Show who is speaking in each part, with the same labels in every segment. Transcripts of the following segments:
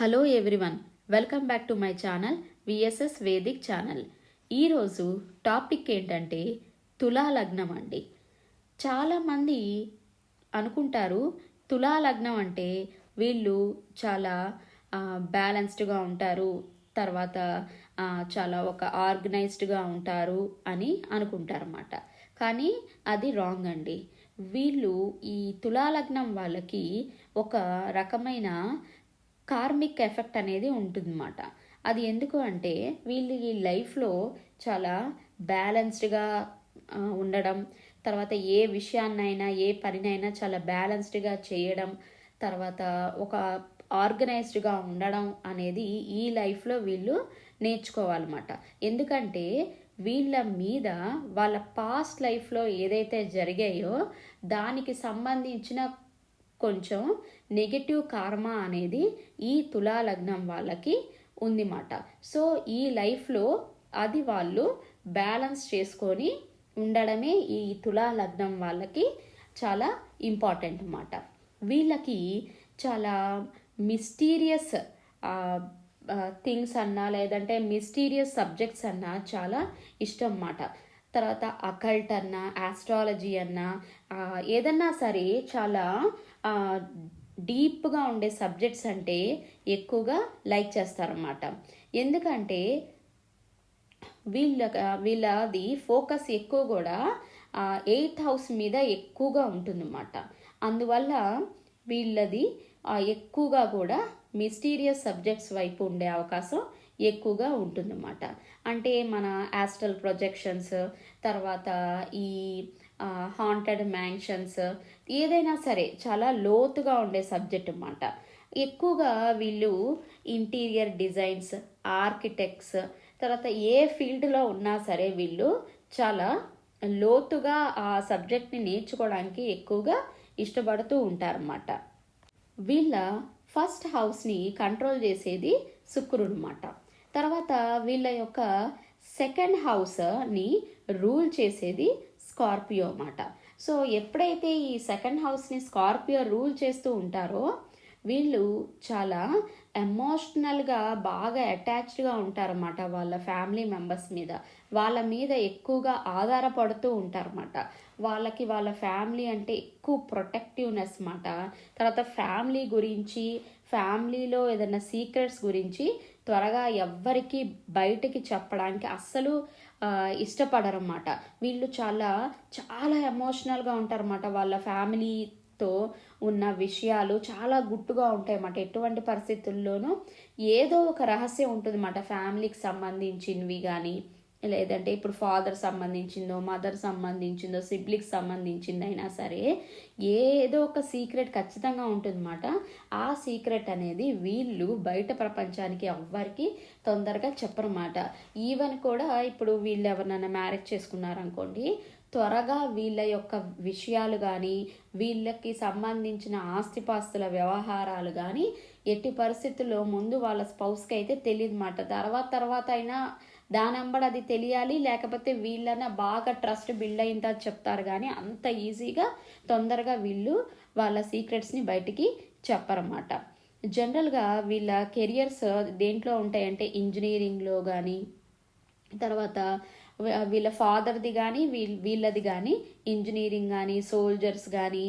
Speaker 1: Hello everyone welcome back to my channel VSS Vedic channel. ఈరోజు topic ఏంటంటే తులా లగ్నం అండి. చాలామంది అనుకుంటారు తులా లగ్నం అంటే వీళ్ళు చాలా బ్యాలెన్స్డ్గా ఉంటారు తర్వాత చాలా ఒక ఆర్గనైజ్డ్గా ఉంటారు అని అనుకుంటారన్నమాట. కానీ అది రాంగ్ అండి. వీళ్ళు ఈ తులాలగ్నం వాళ్ళకి ఒక రకమైన కార్మిక్ ఎఫెక్ట్ అనేది ఉంటుందన్నమాట. అది ఎందుకు అంటే వీళ్ళు ఈ లైఫ్లో చాలా బ్యాలెన్స్డ్గా ఉండడం తర్వాత ఏ విషయాన్నైనా ఏ పనినైనా చాలా బ్యాలెన్స్డ్గా చేయడం తర్వాత ఒక ఆర్గనైజ్డ్గా ఉండడం అనేది ఈ లైఫ్లో వీళ్ళు నేర్చుకోవాలన్నమాట. ఎందుకంటే వీళ్ళ మీద వాళ్ళ పాస్ట్ లైఫ్లో ఏదైతే జరిగాయో దానికి సంబంధించిన కొంచెం నెగటివ్ కార్మా అనేది ఈ తులా లగ్నం వాళ్ళకి ఉందిమాట. సో ఈ లైఫ్లో అది వాళ్ళు బ్యాలెన్స్ చేసుకొని ఉండడమే ఈ తులా లగ్నం వాళ్ళకి చాలా ఇంపార్టెంట్ అన్నమాట. వీళ్ళకి చాలా మిస్టీరియస్ థింగ్స్ అన్నా లేదంటే మిస్టీరియస్ సబ్జెక్ట్స్ అన్నా చాలా ఇష్టం అన్నమాట. తర్వాత అకల్ట్ అన్నా ఆస్ట్రాలజీ అన్నా ఏదన్నా సరే చాలా డీప్గా ఉండే సబ్జెక్ట్స్ అంటే ఎక్కువగా లైక్ చేస్తారన్నమాట. ఎందుకంటే వీళ్ళ వీళ్ళది ఫోకస్ ఎక్కువ కూడా ఎయిత్ హౌస్ మీద ఎక్కువగా ఉంటుందన్నమాట. అందువల్ల వీళ్ళది ఎక్కువగా కూడా మిస్టీరియస్ సబ్జెక్ట్స్ వైపు ఉండే అవకాశం ఎక్కువగా ఉంటుందన్నమాట. అంటే మన యాస్ట్రల్ ప్రొజెక్షన్స్ తర్వాత ఈ హాంటెడ్ మ్యాన్షన్స్ ఏదైనా సరే చాలా లోతుగా ఉండే సబ్జెక్ట్ అన్నమాట. ఎక్కువగా వీళ్ళు ఇంటీరియర్ డిజైన్స్ ఆర్కిటెక్ట్స్ తర్వాత ఏ ఫీల్డ్లో ఉన్నా సరే వీళ్ళు చాలా లోతుగా ఆ సబ్జెక్ట్ని నేర్చుకోవడానికి ఎక్కువగా ఇష్టపడుతూ ఉంటారన్నమాట. వీళ్ళ ఫస్ట్ హౌస్ని కంట్రోల్ చేసేది శుక్రుడు అన్నమాట. తర్వాత వీళ్ళ యొక్క సెకండ్ హౌస్ని రూల్ చేసేది స్కార్పియో అన్నమాట. సో ఎప్పుడైతే ఈ సెకండ్ హౌస్ని స్కార్పియో రూల్ చేస్తూ ఉంటారో వీళ్ళు చాలా ఎమోషనల్గా బాగా అటాచ్డ్గా ఉంటారన్నమాట వాళ్ళ ఫ్యామిలీ మెంబర్స్ మీద. వాళ్ళ మీద ఎక్కువగా ఆధారపడుతూ ఉంటారన్నమాట. వాళ్ళకి వాళ్ళ ఫ్యామిలీ అంటే ఎక్కువ ప్రొటెక్టివ్నెస్ అన్నమాట. తర్వాత ఫ్యామిలీ గురించి ఫ్యామిలీలో ఏదైనా సీక్రెట్స్ గురించి త్వరగా ఎవ్వరికి బయటకి చెప్పడానికి అస్సలు ఇష్టపడరన్నమాట. వీళ్ళు చాలా చాలా ఎమోషనల్గా ఉంటారన్నమాట. వాళ్ళ ఫ్యామిలీతో ఉన్న విషయాలు చాలా గుట్టుగా ఉంటాయి అన్నమాట ఎటువంటి పరిస్థితుల్లోనూ ఏదో ఒక రహస్యం ఉంటుంది అన్నమాట ఫ్యామిలీకి సంబంధించినవి కానీ లేదంటే ఇప్పుడు ఫాదర్ సంబంధించిందో మదర్ సంబంధించిందో సిబ్లిక్ సంబంధించిందైనా అయినా సరే ఏదో ఒక సీక్రెట్ ఖచ్చితంగా ఉంటుందన్నమాట. ఆ సీక్రెట్ అనేది వీళ్ళు బయట ప్రపంచానికి ఎవ్వరికి తొందరగా చెప్పరన్నమాట. ఈవెన్ కూడా ఇప్పుడు వీళ్ళు ఎవరినైనా మ్యారేజ్ చేసుకున్నారనుకోండి త్వరగా వీళ్ళ యొక్క విషయాలు కానీ వీళ్ళకి సంబంధించిన ఆస్తిపాస్తుల వ్యవహారాలు కానీ ఎట్టి పరిస్థితుల్లో ముందు వాళ్ళ స్పౌస్కి అయితే తెలియదు మాట తర్వాత తర్వాత అయినా దానంబడి అది తెలియాలి లేకపోతే వీళ్ళన బాగా ట్రస్ట్ బిల్డ్ అయిందా చెప్తారు. కానీ అంత ఈజీగా తొందరగా వీళ్ళు వాళ్ళ సీక్రెట్స్ని బయటికి చెప్పరన్నమాట. జనరల్గా వీళ్ళ కెరియర్స్ దేంట్లో ఉంటాయంటే ఇంజనీరింగ్లో కానీ తర్వాత వీళ్ళ ఫాదర్ది కానీ వీళ్ళ వీళ్ళది కానీ ఇంజనీరింగ్ కానీ సోల్జర్స్ కానీ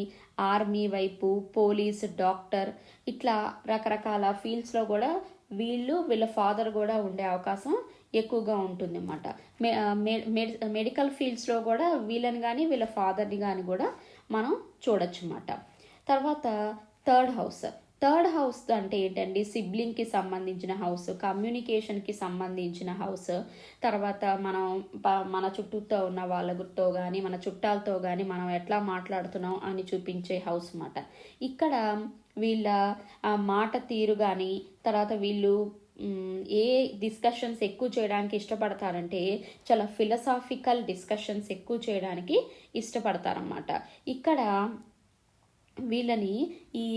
Speaker 1: ఆర్మీ వైపు పోలీస్ డాక్టర్ ఇట్లా రకరకాల ఫీల్డ్స్లో కూడా వీళ్ళు వీళ్ళ ఫాదర్ కూడా ఉండే అవకాశం ఎక్కువగా ఉంటుంది అన్నమాట మెడికల్ ఫీల్డ్స్లో కూడా వీళ్ళని కానీ వీళ్ళ ఫాదర్ని కానీ కూడా మనం చూడొచ్చు అన్నమాట తర్వాత థర్డ్ హౌస్ థర్డ్ హౌస్ అంటే ఏంటండి? సిబ్లింగ్కి సంబంధించిన హౌస్ కమ్యూనికేషన్కి సంబంధించిన హౌస్ తర్వాత మనం మన చుట్టూతో ఉన్న వాళ్ళతో కానీ మన చుట్టాలతో కానీ మనం ఎట్లా మాట్లాడుతున్నాం అని చూపించే హౌస్ అనమాట ఇక్కడ వీళ్ళ ఆ, మాట తీరు కానీ తర్వాత వీళ్ళు ఏ డిస్కషన్స్ ఎక్కువ చేయడానికి ఇష్టపడతారంటే చాలా ఫిలసాఫికల్ డిస్కషన్స్ ఎక్కువ చేయడానికి ఇష్టపడతారన్నమాట. ఇక్కడ వీళ్ళని ఈ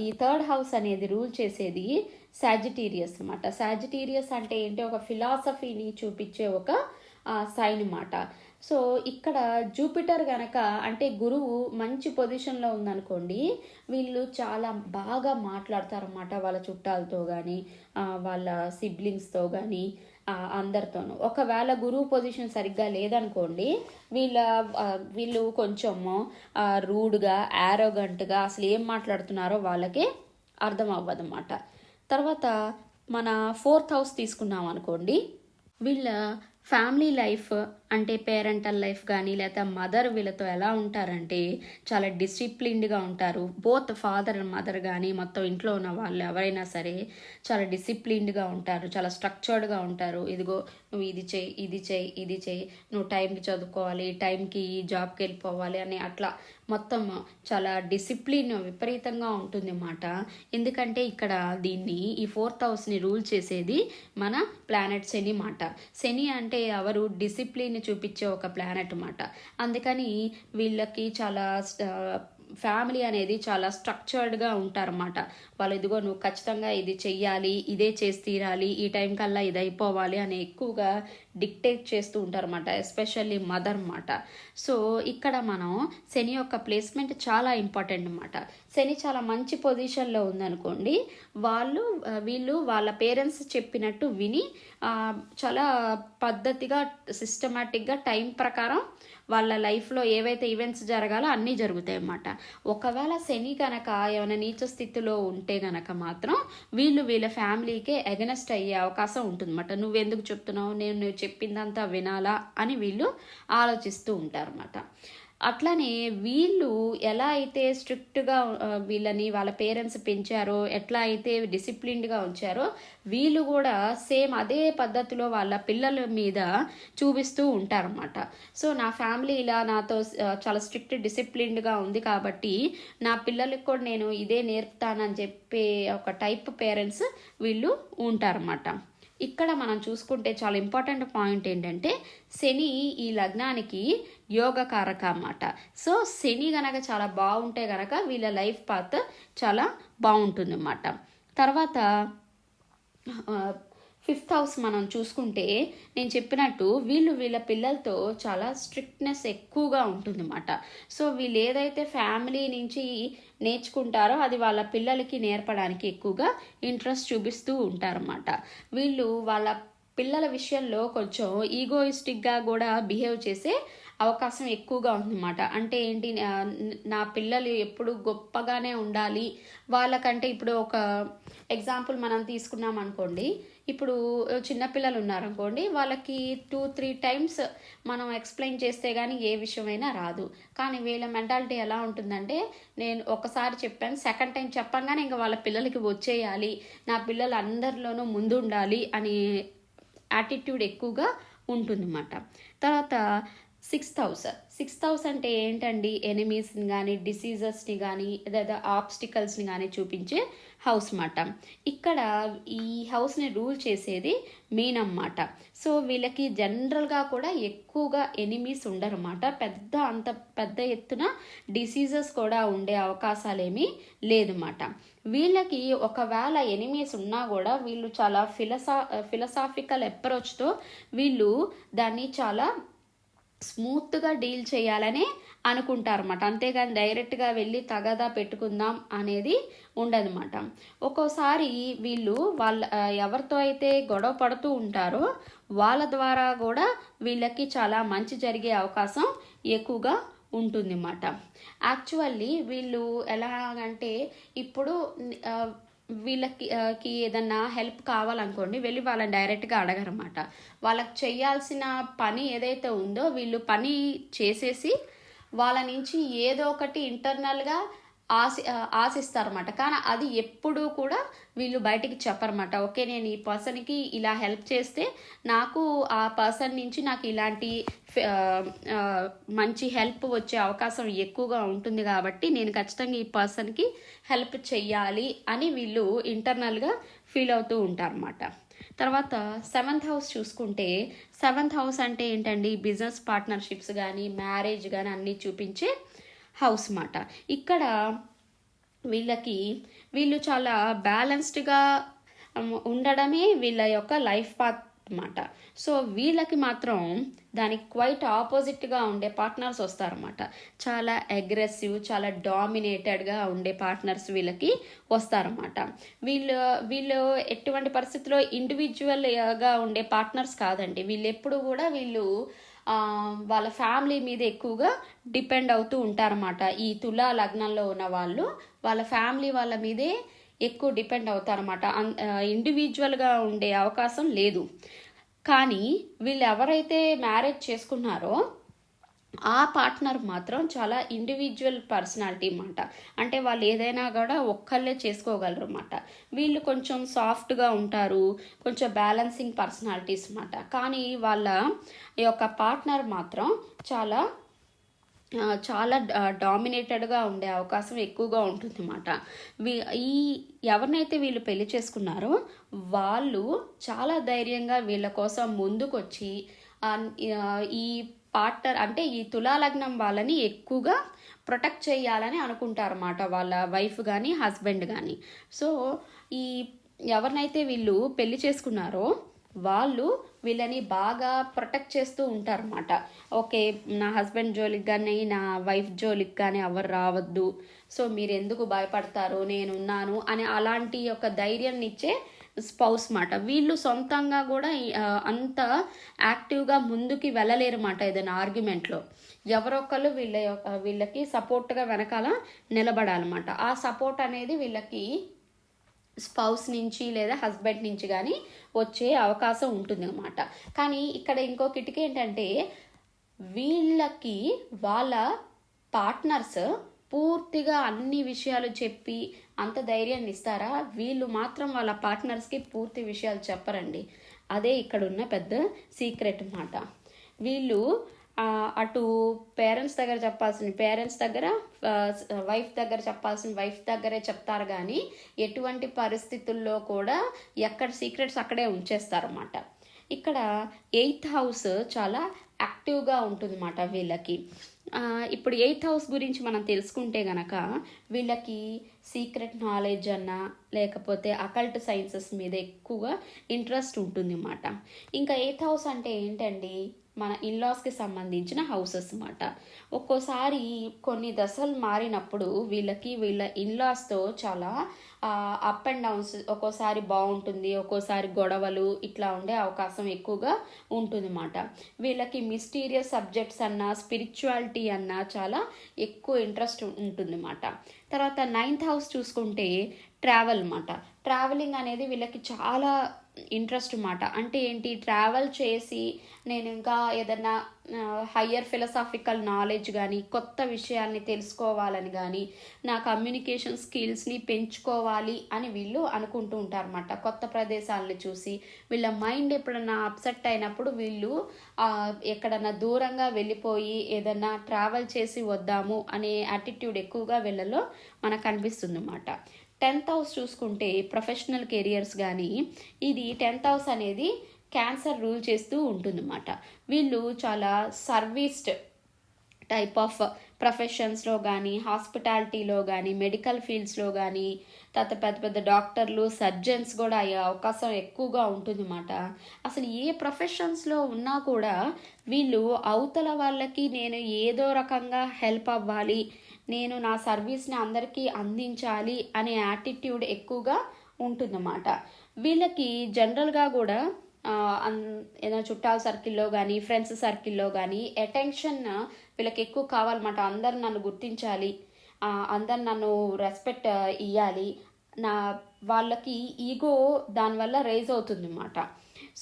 Speaker 1: ఈ థర్డ్ హౌస్ అనేది రూల్ చేసేది సాజిటీరియస్ అన్నమాట. సాజిటీరియస్ అంటే ఏంటి? ఒక ఫిలాసఫీని చూపించే ఒక సైన్ అన్నమాట. సో ఇక్కడ జూపిటర్ గనక అంటే గురువు మంచి పొజిషన్లో ఉందనుకోండి వీళ్ళు చాలా బాగా మాట్లాడతారన్నమాట వాళ్ళ చుట్టాలతో కానీ వాళ్ళ సిబ్లింగ్స్తో కానీ అందరితోనూ. ఒకవేళ గురువు పొజిషన్ సరిగ్గా లేదనుకోండి వీళ్ళ వీళ్ళు కొంచెము రూడ్గా యారోగంట్గా అసలు ఏం మాట్లాడుతున్నారో వాళ్ళకి అర్థం అవ్వదన్నమాట. తర్వాత మన ఫోర్త్ హౌస్ తీసుకున్నాం అనుకోండి వీళ్ళ ఫ్యామిలీ లైఫ్ అంటే పేరెంటల్ లైఫ్ కానీ లేదా మదర్ వీళ్ళతో ఎలా ఉంటారంటే చాలా డిసిప్లిన్డ్గా ఉంటారు. బోత్ ఫాదర్ అండ్ మదర్ కానీ మొత్తం ఇంట్లో ఉన్న వాళ్ళు ఎవరైనా సరే చాలా డిసిప్లిన్డ్గా ఉంటారు. చాలా స్ట్రక్చర్డ్గా ఉంటారు. ఇదిగో నువ్వు ఇది చేయి ఇది చేయి ఇది చేయి. నువ్వు టైంకి చదువుకోవాలి టైంకి జాబ్కి వెళ్ళిపోవాలి అని అట్లా మొత్తం చాలా డిసిప్లిన్ విపరీతంగా ఉంటుంది అన్నమాట ఎందుకంటే ఇక్కడ దీన్ని ఈ ఫోర్త్ హౌస్ని రూల్ చేసేది మన ప్లానెట్ శని మాట. శని అంటే ఎవరు? డిసిప్లిన్ చూపించే ఒక ప్లానెట్ అన్నమాట. అందుకని వీళ్ళకి చాలా ఫ్యామిలీ అనేది చాలా స్ట్రక్చర్డ్గా ఉంటారన్నమాట. వాళ్ళు ఇదిగో నువ్వు ఖచ్చితంగా ఇది చెయ్యాలి ఇదే చేసి తీరాలి ఈ టైం కల్లా ఇది అయిపోవాలి అని ఎక్కువగా డిక్టేట్ చేస్తూ ఉంటారన్నమాట ఎస్పెషల్లీ మదర్ అనమాట సో ఇక్కడ మనం శని యొక్క ప్లేస్మెంట్ చాలా ఇంపార్టెంట్ అనమాట శని చాలా మంచి పొజిషన్లో ఉందనుకోండి వాళ్ళు వీళ్ళు వాళ్ళ పేరెంట్స్ చెప్పినట్టు విని చాలా పద్ధతిగా సిస్టమేటిక్గా టైం ప్రకారం వాళ్ళ లైఫ్లో ఏవైతే ఈవెంట్స్ జరగాలో అన్నీ జరుగుతాయి అన్నమాట. ఒకవేళ శని కనుక ఏమైనా నీచ స్థితిలో ఉంటే గనక మాత్రం వీళ్ళు వీళ్ళ ఫ్యామిలీకే ఎగనెస్ట్ అయ్యే అవకాశం ఉంటుందన్నమాట నువ్వెందుకు చెప్తున్నావు? నేను నువ్వు చెప్పిందంతా వినాలా? అని వీళ్ళు ఆలోచిస్తూ ఉంటారన్నమాట అట్లానే వీళ్ళు ఎలా అయితే స్ట్రిక్ట్గా వీళ్ళని వాళ్ళ పేరెంట్స్ పెంచారో ఎట్లా అయితే డిసిప్లిన్డ్గా ఉంచారో వీళ్ళు కూడా సేమ్ అదే పద్ధతిలో వాళ్ళ పిల్లల మీద చూపిస్తూ ఉంటారన్నమాట. సో నా ఫ్యామిలీ ఇలా నాతో చాలా స్ట్రిక్ట్ డిసిప్లిన్డ్గా ఉంది కాబట్టి నా పిల్లలకి కూడా నేను ఇదే నేర్పుతానని చెప్పే ఒక టైప్ పేరెంట్స్ వీళ్ళు ఉంటారన్నమాట. ఇక్కడ మనం చూసుకుంటే చాలా ఇంపార్టెంట్ పాయింట్ ఏంటంటే శని ఈ లగ్నానికి యోగకారక అన్నమాట సో శని గనక చాలా బాగుంటే గనక వీళ్ళ లైఫ్ పాత్ చాలా బాగుంటుంది అన్నమాట తర్వాత ఫిఫ్త్ హౌస్ మనం చూసుకుంటే నేను చెప్పినట్టు వీళ్ళు వీళ్ళ పిల్లలతో చాలా స్ట్రిక్ట్నెస్ ఎక్కువగా ఉంటుందన్నమాట. సో వీళ్ళు ఏదైతే ఫ్యామిలీ నుంచి నేర్చుకుంటారో అది వాళ్ళ పిల్లలకి నేర్పడానికి ఎక్కువగా ఇంట్రెస్ట్ చూపిస్తూ ఉంటారన్నమాట. వీళ్ళు వాళ్ళ పిల్లల విషయంలో కొంచెం ఈగోయిస్టిక్గా కూడా బిహేవ్ చేసే అవకాశం ఎక్కువగా ఉందన్నమాట. అంటే ఏంటి నా- నా పిల్లలు ఎప్పుడు గొప్పగానే ఉండాలి. వాళ్ళకంటే ఇప్పుడు ఒక ఎగ్జాంపుల్ మనం తీసుకున్నాం అనుకోండి. ఇప్పుడు చిన్నపిల్లలు ఉన్నారనుకోండి వాళ్ళకి టూ త్రీ టైమ్స్ మనం ఎక్స్ప్లెయిన్ చేస్తే కానీ ఏ విషయమైనా రాదు. కానీ వీళ్ళ మెంటాలిటీ ఎలా ఉంటుందంటే నేను ఒకసారి చెప్పాను సెకండ్ టైం చెప్పంగానే ఇంకా వాళ్ళ పిల్లలకి వచ్చేయాలి. నా పిల్లలు అందరిలోనూ ముందుండాలి అని యాటిట్యూడ్ ఎక్కువగా ఉంటుందన్నమాట. తర్వాత సిక్స్ హౌస్. సిక్స్ హౌస్ అంటే ఏంటండి? ఎనిమీస్ని కానీ డిసీజెస్ని కానీ లేదా ఆబ్స్టికల్స్ని కానీ చూపించే హౌస్ మాట. ఇక్కడ ఈ హౌస్ని రూల్ చేసేది మీన్ అన్నమాట. సో వీళ్ళకి జనరల్గా కూడా ఎక్కువగా ఎనిమీస్ ఉండరన్నమాట. పెద్ద అంత పెద్ద ఎత్తున డిసీజెస్ కూడా ఉండే అవకాశాలేమీ లేదన్నమాట. వీళ్ళకి ఒకవేళ ఎనిమీస్ ఉన్నా కూడా వీళ్ళు చాలా ఫిలసా ఫిలసాఫికల్ అప్రోచ్తో వీళ్ళు దాన్ని చాలా స్మూత్గా డీల్ చేయాలని అనుకుంటారన్నమాట. అంతేగాని డైరెక్ట్గా వెళ్ళి తగదా పెట్టుకుందాం అనేది ఉండదన్నమాట. ఒక్కోసారి వీళ్ళు వాళ్ళ ఎవరితో అయితే గొడవ పడుతూ ఉంటారో వాళ్ళ ద్వారా కూడా వీళ్ళకి చాలా మంచి జరిగే అవకాశం ఎక్కువగా ఉంటుంది అన్నమాట యాక్చువల్లీ వీళ్ళు ఎలాగంటే ఇప్పుడు వీళ్ళకి కి ఏదన్నా హెల్ప్ కావాలనుకోండి వెళ్ళి వాళ్ళని డైరెక్ట్గా అడగరమాట వాళ్ళకి చేయాల్సిన పని ఏదైతే ఉందో వీళ్ళు పని చేసేసి వాళ్ళ నుంచి ఏదో ఒకటి ఇంటర్నల్గా ఆశి ఆశిస్తారన్నమాట. కానీ అది ఎప్పుడూ కూడా వీళ్ళు బయటికి చెప్పరన్నమాట. ఓకే నేను ఈ పర్సన్కి ఇలా హెల్ప్ చేస్తే నాకు ఆ పర్సన్ నుంచి నాకు ఇలాంటి మంచి హెల్ప్ వచ్చే అవకాశం ఎక్కువగా ఉంటుంది కాబట్టి నేను ఖచ్చితంగా ఈ పర్సన్కి హెల్ప్ చెయ్యాలి అని వీళ్ళు ఇంటర్నల్గా ఫీల్ అవుతూ ఉంటారన్నమాట. తర్వాత సెవెంత్ హౌస్ చూసుకుంటే సెవెంత్ హౌస్ అంటే ఏంటండి? బిజినెస్ పార్ట్నర్షిప్స్ కానీ మ్యారేజ్ కానీ అన్నీ చూపించే హౌస్ మాట ఇక్కడ వీళ్ళకి వీళ్ళు చాలా బ్యాలెన్స్డ్గా ఉండడమే వీళ్ళ యొక్క లైఫ్ పాత్ అన్నమాట సో వీళ్ళకి మాత్రం దానికి క్వైట్ ఆపోజిట్గా ఉండే పార్ట్నర్స్ వస్తారన్నమాట చాలా అగ్రెసివ్ చాలా డామినేటెడ్గా ఉండే పార్ట్నర్స్ వీళ్ళకి వస్తారన్నమాట వీళ్ళు వీళ్ళు ఎటువంటి పరిస్థితుల్లో ఇండివిజువల్గా ఉండే పార్ట్నర్స్ కాదండి. వీళ్ళు ఎప్పుడు కూడా వీళ్ళు వాళ్ళ ఫ్యామిలీ మీద ఎక్కువగా డిపెండ్ అవుతూ ఉంటారన్నమాట. ఈ తులా లగ్నంలో ఉన్న వాళ్ళు వాళ్ళ ఫ్యామిలీ వాళ్ళ మీదే ఎక్కువ డిపెండ్ అవుతారన్నమాట. ఇండివిజువల్గా ఉండే అవకాశం లేదు. కానీ వీళ్ళు ఎవరైతే మ్యారేజ్ చేసుకున్నారో ఆ పార్ట్నర్ మాత్రం చాలా ఇండివిజువల్ పర్సనాలిటీ అన్నమాట. అంటే వాళ్ళు ఏదైనా కూడా ఒక్కళ్ళే చేసుకోగలరు అన్నమాట వీళ్ళు కొంచెం సాఫ్ట్గా ఉంటారు కొంచెం బ్యాలెన్సింగ్ పర్సనాలిటీస్ అన్నమాట. కానీ వాళ్ళ యొక్క పార్ట్నర్ మాత్రం చాలా చాలా డామినేటెడ్గా ఉండే అవకాశం ఎక్కువగా ఉంటుంది అన్నమాట వీ ఈ ఎవరినైతే వీళ్ళు పెళ్ళి చేసుకున్నారో వాళ్ళు చాలా ధైర్యంగా వీళ్ళ కోసం ముందుకొచ్చి ఈ పార్ట్నర్ అంటే ఈ తులాలగ్నం వాళ్ళని ఎక్కువగా ప్రొటెక్ట్ చేయాలని అనుకుంటారు అనమాట వాళ్ళ వైఫ్ కానీ హస్బెండ్ కానీ సో ఈ ఎవరినైతే వీళ్ళు పెళ్ళి చేసుకున్నారో వాళ్ళు వీళ్ళని బాగా ప్రొటెక్ట్ చేస్తూ ఉంటారన్నమాట. ఓకే నా హస్బెండ్ జోలికి కానీ నా వైఫ్ జోలికి కానీ ఎవరు రావద్దు. సో మీరు ఎందుకు భయపడతారు? నేనున్నాను అని అలాంటి యొక్క ధైర్యాన్ని ఇచ్చే స్పౌస్ మాట వీళ్ళు సొంతంగా కూడా అంత యాక్టివ్గా ముందుకి వెళ్ళలేరు మాట ఏదైనా ఆర్గ్యుమెంట్లో. ఎవరొక్కరు వీళ్ళ యొక్క వీళ్ళకి సపోర్ట్గా వెనకాల నిలబడాలన్నమాట. ఆ సపోర్ట్ అనేది వీళ్ళకి స్పౌస్ నుంచి లేదా హస్బెండ్ నుంచి కానీ వచ్చే అవకాశం ఉంటుంది అన్నమాట కానీ ఇక్కడ ఇంకో కిటికీ ఏంటంటే వీళ్ళకి వాళ్ళ పార్ట్నర్స్ పూర్తిగా అన్ని విషయాలు చెప్పి అంత ధైర్యాన్ని ఇస్తారా? వీళ్ళు మాత్రం వాళ్ళ పార్ట్నర్స్కి పూర్తి విషయాలు చెప్పరండి. అదే ఇక్కడ ఉన్న పెద్ద సీక్రెట్ మాట. వీళ్ళు అటు పేరెంట్స్ దగ్గర చెప్పాల్సిన పేరెంట్స్ దగ్గర వైఫ్ దగ్గర చెప్పాల్సిన వైఫ్ దగ్గరే చెప్తారు కానీ ఎటువంటి పరిస్థితుల్లో కూడా ఎక్కడ సీక్రెట్స్ అక్కడే ఉంచేస్తారన్నమాట. ఇక్కడ ఎయిత్ హౌస్ చాలా యాక్టివ్గా ఉంటుందన్నమాట వీళ్ళకి. ఇప్పుడు ఎయిత్ హౌస్ గురించి మనం తెలుసుకుంటే గనక వీళ్ళకి సీక్రెట్ నాలెడ్జ్ అన్న లేకపోతే అకల్ట్ సైన్సెస్ మీద ఎక్కువగా ఇంట్రెస్ట్ ఉంటుంది అన్నమాట ఇంకా ఎయిత్ హౌస్ అంటే ఏంటండి? మన ఇన్లాస్కి సంబంధించిన హౌసెస్ అన్నమాట ఒక్కోసారి కొన్ని దశలు మారినప్పుడు వీళ్ళకి వీళ్ళ ఇన్లాస్తో చాలా అప్ అండ్ డౌన్స్ ఒక్కోసారి బాగుంటుంది ఒక్కోసారి గొడవలు ఇట్లా ఉండే అవకాశం ఎక్కువగా ఉంటుందన్నమాట వీళ్ళకి మిస్టీరియస్ సబ్జెక్ట్స్ అన్న స్పిరిచువాలిటీ అన్న చాలా ఎక్కువ ఇంట్రెస్ట్ ఉంటుందన్నమాట తర్వాత నైన్త్ హౌస్ చూసుకుంటే ట్రావెల్ అన్నమాట ట్రావెలింగ్ అనేది వీళ్ళకి చాలా ఇంట్రెస్ట్ అనమాట అంటే ఏంటి? ట్రావెల్ చేసి నేను ఇంకా ఏదన్నా హయ్యర్ ఫిలసాఫికల్ నాలెడ్జ్ కానీ కొత్త విషయాల్ని తెలుసుకోవాలని కానీ నా కమ్యూనికేషన్ స్కిల్స్ని పెంచుకోవాలి అని వీళ్ళు అనుకుంటూ ఉంటారన్నమాట. కొత్త ప్రదేశాలని చూసి వీళ్ళ మైండ్ ఎప్పుడన్నా అప్సెట్ అయినప్పుడు వీళ్ళు ఎక్కడన్నా దూరంగా వెళ్ళిపోయి ఏదన్నా ట్రావెల్ చేసి వద్దాము అనే యాటిట్యూడ్ ఎక్కువగా వీళ్ళలో మనకు అనిపిస్తుంది అన్నమాట టెన్త్ హౌస్ చూసుకుంటే ప్రొఫెషనల్ కెరియర్స్ కానీ ఇది టెన్త్ హౌస్ అనేది క్యాన్సర్ రూల్ చేస్తూ ఉంటుందన్నమాట. వీళ్ళు చాలా సర్వీస్డ్ టైప్ ఆఫ్ ప్రొఫెషన్స్లో కానీ హాస్పిటాలిటీలో కానీ మెడికల్ ఫీల్డ్స్లో కానీ తర్వాత పెద్ద పెద్ద డాక్టర్లు సర్జన్స్ కూడా అయ్యే అవకాశం ఎక్కువగా ఉంటుందన్నమాట. అసలు ఏ ప్రొఫెషన్స్లో ఉన్నా కూడా వీళ్ళు అవతల వాళ్ళకి నేను ఏదో రకంగా హెల్ప్ అవ్వాలి నేను నా సర్వీస్ని అందరికీ అందించాలి అనే యాటిట్యూడ్ ఎక్కువగా ఉంటుందన్నమాట. వీళ్ళకి జనరల్గా కూడా ఏదైనా చుట్టాల సర్కిల్లో కానీ ఫ్రెండ్స్ సర్కిల్లో కానీ అటెన్షన్ వీళ్ళకి ఎక్కువ కావాలన్నమాట. అందరు నన్ను గుర్తించాలి. అందరు నన్ను రెస్పెక్ట్ ఇవ్వాలి నా వాళ్ళకి ఈగో దానివల్ల రేజ్ అవుతుంది అన్నమాట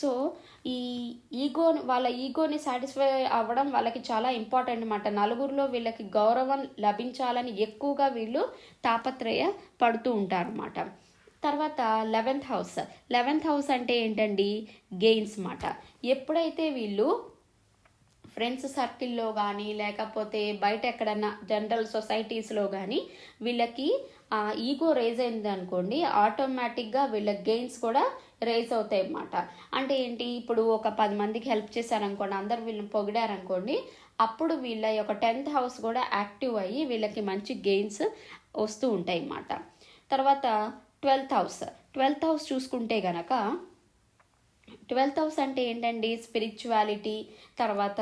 Speaker 1: సో ఈ ఈగో వాళ్ళ ఈగోని సాటిస్ఫై అవ్వడం వాళ్ళకి చాలా ఇంపార్టెంట్ అనమాట నలుగురిలో వీళ్ళకి గౌరవం లభించాలని ఎక్కువగా వీళ్ళు తాపత్రయ పడుతూ ఉంటారన్నమాట. తర్వాత లెవెన్త్ హౌస్ లెవెన్త్ హౌస్ అంటే ఏంటండి? గెయిన్స్ మాట. ఎప్పుడైతే వీళ్ళు ఫ్రెండ్స్ సర్కిల్లో కానీ లేకపోతే బయట ఎక్కడన్నా జనరల్ సొసైటీస్లో కానీ వీళ్ళకి ఈగో రేజ్ అయింది అనుకోండి ఆటోమేటిక్గా వీళ్ళ గెయిన్స్ కూడా రేజ్ అవుతాయి అన్నమాట. అంటే ఏంటి? ఇప్పుడు ఒక పది మందికి హెల్ప్ చేశారనుకోండి అందరు వీళ్ళని పొగిడారనుకోండి అప్పుడు వీళ్ళ యొక్క టెన్త్ హౌస్ కూడా యాక్టివ్ అయ్యి వీళ్ళకి మంచి గెయిన్స్ వస్తూ ఉంటాయి అన్నమాట. తర్వాత ట్వెల్త్ హౌస్. ట్వెల్త్ హౌస్ చూసుకుంటే గనక ట్వెల్త్ హౌస్ అంటే ఏంటండి? స్పిరిచువాలిటీ తర్వాత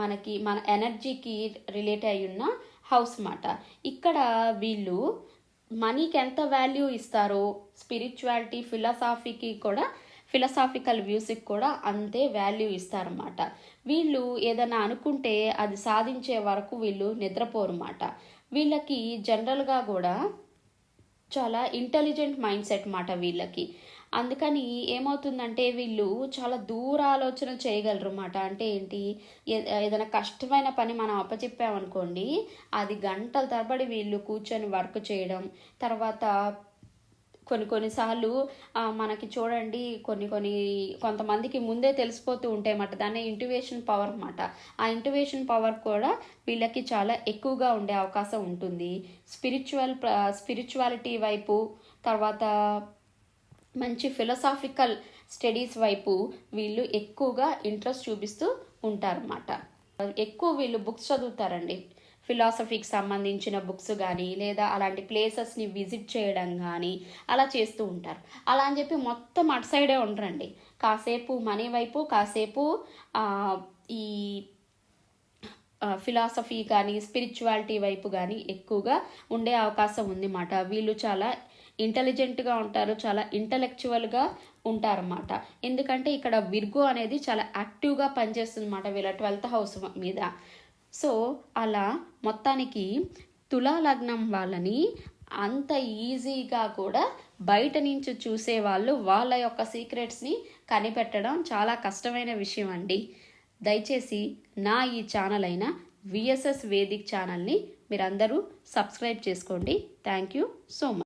Speaker 1: మనకి మన ఎనర్జీకి రిలేట్ అయి ఉన్న హౌస్ మాట. ఇక్కడ వీళ్ళు మనీకి ఎంత వాల్యూ ఇస్తారో స్పిరిచువాలిటీ ఫిలాసాఫీకి కూడా ఫిలసాఫికల్ వ్యూస్కి కూడా అంతే వాల్యూ ఇస్తారన్నమాట. వీళ్ళు ఏదైనా అనుకుంటే అది సాధించే వరకు వీళ్ళు నిద్రపోరు అన్నమాట వీళ్ళకి జనరల్గా కూడా చాలా ఇంటెలిజెంట్ మైండ్ సెట్ మాట వీళ్ళకి. అందుకని ఏమవుతుందంటే వీళ్ళు చాలా దూర ఆలోచన చేయగలరు అన్నమాట అంటే ఏంటి? ఏదైనా కష్టమైన పని మనం అప్పచెప్పామనుకోండి అది గంటల తరబడి వీళ్ళు కూర్చొని వర్క్ చేయడం తర్వాత కొన్ని కొన్నిసార్లు మనకి చూడండి కొన్ని కొన్ని కొంతమందికి ముందే తెలిసిపోతూ ఉంటాయి అన్నమాట దాన్ని ఇంటివేషన్ పవర్ అన్నమాట. ఆ ఇంటివేషన్ పవర్ కూడా వీళ్ళకి చాలా ఎక్కువగా ఉండే అవకాశం ఉంటుంది. స్పిరిచువల్ స్పిరిచువాలిటీ వైపు తర్వాత మంచి ఫిలసాఫికల్ స్టడీస్ వైపు వీళ్ళు ఎక్కువగా ఇంట్రెస్ట్ చూపిస్తూ ఉంటారన్నమాట. ఎక్కువ వీళ్ళు బుక్స్ చదువుతారండి. ఫిలాసఫీకి సంబంధించిన బుక్స్ కానీ లేదా అలాంటి ప్లేసెస్ని విజిట్ చేయడం కానీ అలా చేస్తూ ఉంటారు. అలా అని చెప్పి మొత్తం అటు సైడే ఉండరండి. కాసేపు మనీ వైపు కాసేపు ఈ ఫిలాసఫీ కానీ స్పిరిచువాలిటీ వైపు కానీ ఎక్కువగా ఉండే అవకాశం ఉంది వీళ్ళు చాలా ఇంటెలిజెంట్గా ఉంటారు చాలా ఇంటలెక్చువల్గా ఉంటారన్నమాట. ఎందుకంటే ఇక్కడ విర్గో అనేది చాలా యాక్టివ్గా పనిచేస్తుంది అన్నమాట వీళ్ళ ట్వెల్త్ హౌస్ మీద. సో అలా మొత్తానికి తులా లగ్నం వాళ్ళని అంత ఈజీగా కూడా బయట నుంచి చూసే వాళ్ళు వాళ్ళ యొక్క సీక్రెట్స్ని కనిపెట్టడం చాలా కష్టమైన విషయం అండి. దయచేసి నా ఈ ఛానల్ అయిన విఎస్ఎస్ వేదిక్ ఛానల్ని మీరందరూ సబ్స్క్రైబ్ చేసుకోండి. Thank you so much